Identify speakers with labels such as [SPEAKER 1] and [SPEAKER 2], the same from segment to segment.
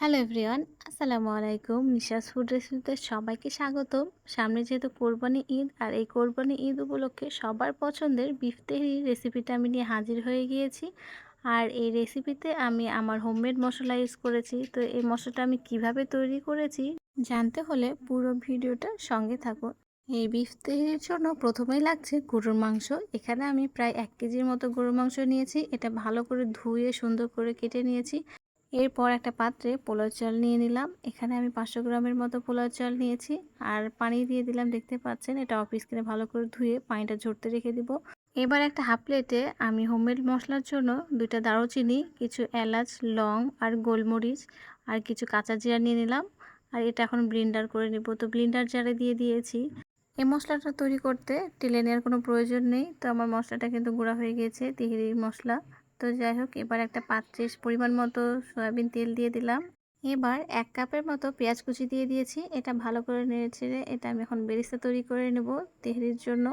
[SPEAKER 1] Hello everyone আসসালামু আলাইকুম নিশাস food রেসিপিতে সবাইকে স্বাগতম। সামনে যেহেতু কোরবানি ঈদ, আর এই কোরবানি ঈদ উপলক্ষে সবার পছন্দের বিফ তেহরি রেসিপিটা আমি নিয়ে হাজির হয়ে গিয়েছি। আর এই রেসিপিতে আমি আমার হোমমেড মশলা ইউজ করেছি। তো এই মশলাটা আমি কীভাবে তৈরি করেছি জানতে হলে পুরো ভিডিওটা সঙ্গে থাকুন। এই বিফ তেহরির জন্য প্রথমেই লাগছে গরুর মাংস। এখানে আমি প্রায় এক কেজির মতো গরুর মাংস নিয়েছি। এটা ভালো করে ধুয়ে সুন্দর করে কেটে নিয়েছি। এরপর একটা পাত্রে পোলাও চাল নিয়ে নিলাম। এখানে আমি পাঁচশো গ্রামের মতো পোলাও চাল নিয়েছি। আর পানি দিয়ে দিলাম, দেখতে পাচ্ছেন, এটা অফিস কিনে ভালো করে ধুয়ে পানিটা ঝরতে রেখে দিব। এবার একটা হাফ প্লেটে আমি হোমমেড মশলার জন্য দুইটা দারুচিনি, কিছু এলাচ, লং আর গোলমরিচ আর কিছু কাঁচা জিরা নিয়ে নিলাম। আর এটা এখন ব্লিন্ডার করে নেব। তো ব্লিন্ডার জারে দিয়ে দিয়েছি। এই মশলাটা তৈরি করতে টেলে নেওয়ার কোনো প্রয়োজন নেই। তো আমার মশলাটা কিন্তু গুঁড়া হয়ে গিয়েছে তিহিরি মশলা। তো যাই হোক, এবার একটা পাত্রে পরিমাণ মতো সয়াবিন তেল দিয়ে দিলাম। এবার এক কাপের মতো পেঁয়াজ কুচি দিয়ে দিয়েছি। এটা ভালো করে নেড়ে ছেড়ে এটা আমি এখন বেরিস্তা তৈরি করে নেব তেহরির জন্য।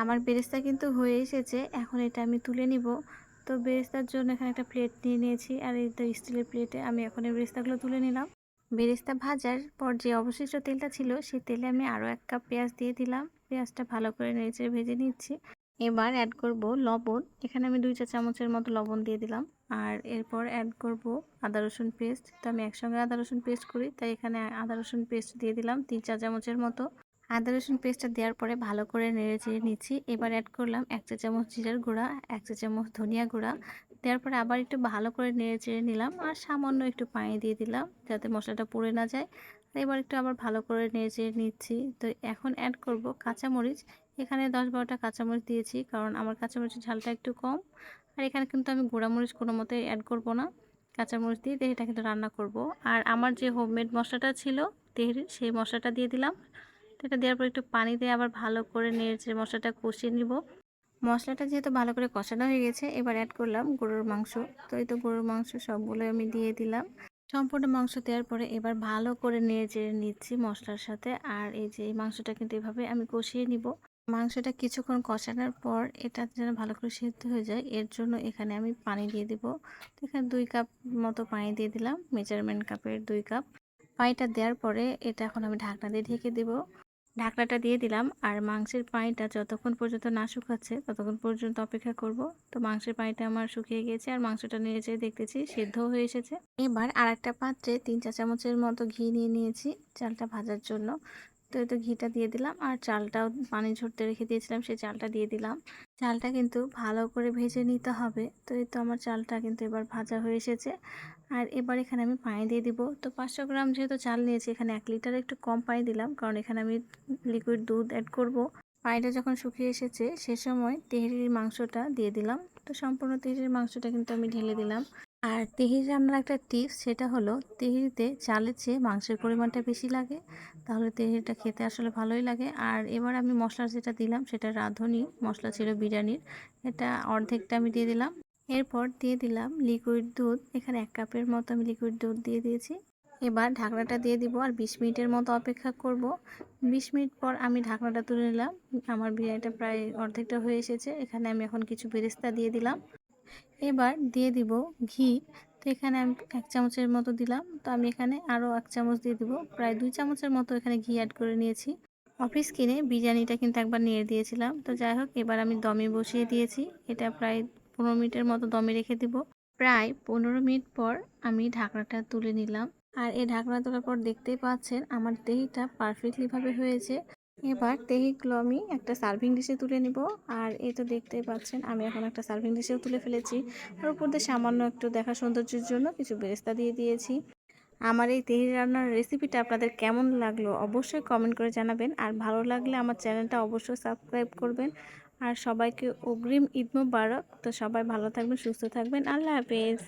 [SPEAKER 1] আমার বেরেস্তা কিন্তু হয়ে এসেছে, এখন এটা আমি তুলে নিব। তো বেরেস্তার জন্য এখানে একটা প্লেট নিয়ে নিয়েছি আর এই তো স্টিলের প্লেটে আমি এখন এই বেরেস্তাগুলো তুলে নিলাম। বেরেস্তা ভাজার পর যে অবশিষ্ট তেলটা ছিল সেই তেলে আমি আরও এক কাপ পেঁয়াজ দিয়ে দিলাম। পেঁয়াজটা ভালো করে নেড়ে ভেজে নিচ্ছি। এবার অ্যাড করব লবণ। এখানে আমি দুই চা চামচের মতো লবণ দিয়ে দিলাম। আর এরপর অ্যাড করব আদা, রসুন পেস্ট তো আমি একসঙ্গে আদা, রসুন পেস্ট করি, তাই এখানে আদা, রসুন পেস্ট দিয়ে দিলাম তিন চা চামচের মতো। আদা, রসুন পেস্টটা দেওয়ার পরে ভালো করে নেড়ে চেড়ে নিচ্ছি। এবার অ্যাড করলাম এক চা চামচ জিরার গুঁড়া, এক চা চামচ ধনিয়া গুঁড়া। দেওয়ার পরে আবার একটু ভালো করে নেড়ে চেড়ে নিলাম। আর সামান্য একটু পানি দিয়ে দিলাম যাতে মশলাটা পুড়ে না যায়। এবার একটু আবার ভালো করে নেড়ে নিচ্ছি। তো এখন অ্যাড করব কাঁচামরিচ। এখানে দশ বারোটা কাঁচামরিচ দিয়েছি, কারণ আমার কাঁচামরিচের ঝালটা একটু কম। আর এখানে কিন্তু আমি গুঁড়ামরিচ কোনো মতে অ্যাড করব না। কাঁচামরিচ দিয়ে এটা কিন্তু রান্না করব। আর আমার যে হোমমেড মশলাটা ছিল তেহরির সেই মশলাটা দিয়ে দিলাম। এটা দেওয়ার পর একটু পানি দিয়ে আবার ভালো করে নেড়েছে মশলাটা কষিয়ে নিব। মশলাটা যেহেতু ভালো করে কষানো হয়ে গেছে, এবার অ্যাড করলাম গরুর মাংস। তো এই তো গরুর মাংস সবগুলো আমি দিয়ে দিলাম। সম্পূর্ণ মাংস দেওয়ার পরে এবার ভালো করে নিয়ে যে নিচ্ছি মশলার সাথে। আর এই যে, এই মাংসটা কিন্তু এভাবে আমি কষিয়ে নিব। মাংসটা কিছুক্ষণ কষানোর পর এটা যেন ভালো করে সেদ্ধ হয়ে যায়, এর জন্য এখানে আমি পানি দিয়ে দেবো। এখানে দুই কাপ মতো পানি দিয়ে দিলাম, মেজারমেন্ট কাপের দুই কাপ। পানিটা দেওয়ার পরে এটা এখন আমি ঢাকনা দিয়ে ঢেকে দেব। ঢাকনাটা দিয়ে দিলাম। আর মাংসের পানিটা যতক্ষণ পর্যন্ত না শুকাচ্ছে, ততক্ষণ পর্যন্ত অপেক্ষা করব। তো মাংসের পানিটা আমার শুকিয়ে গেছে আর মাংসটা নিয়ে যেয়ে দেখতেছি সিদ্ধ হয়ে এসেছে। এবার আর একটা পাত্রে তিন চা চামচের মতো ঘি নিয়ে নিয়েছি চালটা ভাজার জন্য। তো এই তো ঘিটা দিয়ে দিলাম। আর চালটাও পানি ঝরতে রেখে দিয়েছিলাম, সেই চালটা দিয়ে দিলাম। চালটা কিন্তু ভালো করে ভেজে নিতে হবে। তো এই তো আমার চালটা কিন্তু এবার ভাজা হয়ে এসেছে। আর এবার এখানে আমি পানি দিয়ে দিব। তো পাঁচশো গ্রাম যেহেতু চাল নিয়েছি, এখানে এক লিটার একটু কম পানি দিলাম। কারণ এখানে আমি লিকুইড দুধ অ্যাড করব। পানিটা যখন শুকিয়ে এসেছে, সে সময় তেহরির মাংসটা দিয়ে দিলাম। তো সম্পূর্ণ তেহরির মাংসটা কিন্তু আমি ঢেলে দিলাম। আর তেহির রান্নার একটা টিপস সেটা হলো, তেহিরিতে চালের চেয়ে মাংসের পরিমাণটা বেশি লাগে। তাহলে তেহিরিটা খেতে আসলে ভালোই লাগে। আর এবার আমি মশলা যেটা দিলাম, সেটা রাঁধুনি। মশলা ছিল বিরিয়ানির। এটা অর্ধেকটা আমি দিয়ে দিলাম। এরপর দিয়ে দিলাম লিকুইড দুধ। এখানে এক কাপের মতো আমি লিকুইড দুধ দিয়ে দিয়েছি। এবার ঢাকনাটা দিয়ে দিব আর বিশ মিনিটের মতো অপেক্ষা করব। বিশ মিনিট পর আমি ঢাকনাটা তুলে নিলাম। আমার বিরিয়ানিটা প্রায় অর্ধেকটা হয়ে এসেছে। এখানে আমি এখন কিছু বেরেস্তা দিয়ে দিলাম। এবার দিয়ে দিব ঘি। তো এখানে আমি এক চামচের মতো দিলাম। তো আমি এখানে আরও এক চামচ দিয়ে দিব। প্রায় দুই চামচের মতো এখানে ঘি অ্যাড করে নিয়েছি। অফিস কিনে বিরিয়ানিটা কিন্তু একবার নিয়ে দিয়েছিলাম। তো যাই হোক, এবার আমি দমে বসিয়ে দিয়েছি। এটা প্রায় পনেরো মিনিটের মতো দমে রেখে দিব। প্রায় পনেরো মিনিট পর আমি ঢাকনাটা তুলে নিলাম। আর এই ঢাকনা তোলার পর দেখতেই পাচ্ছেন, আমার দহিটা পারফেক্টলিভাবে হয়েছে। এবার তেহিগুলো আমি একটা সার্ভিং ডিশে তুলে নিব। আর এই তো দেখতেই পাচ্ছেন, আমি এখন একটা সার্ভিং ডিশেও তুলে ফেলেছি। আর উপর দিয়ে সামান্য একটু দেখা সৌন্দর্যের জন্য কিছু বেরেস্তা দিয়ে দিয়েছি। আমার এই তেহি রান্নার রেসিপিটা আপনাদের কেমন লাগল অবশ্যই কমেন্ট করে জানাবেন। আর ভালো লাগলে আমার চ্যানেলটা অবশ্যই সাবস্ক্রাইব করবেন। আর সবাইকে অগ্রিম ঈদ মুবারক। তো সবাই ভালো থাকবেন, সুস্থ থাকবেন। আল্লাহ হাফেজ।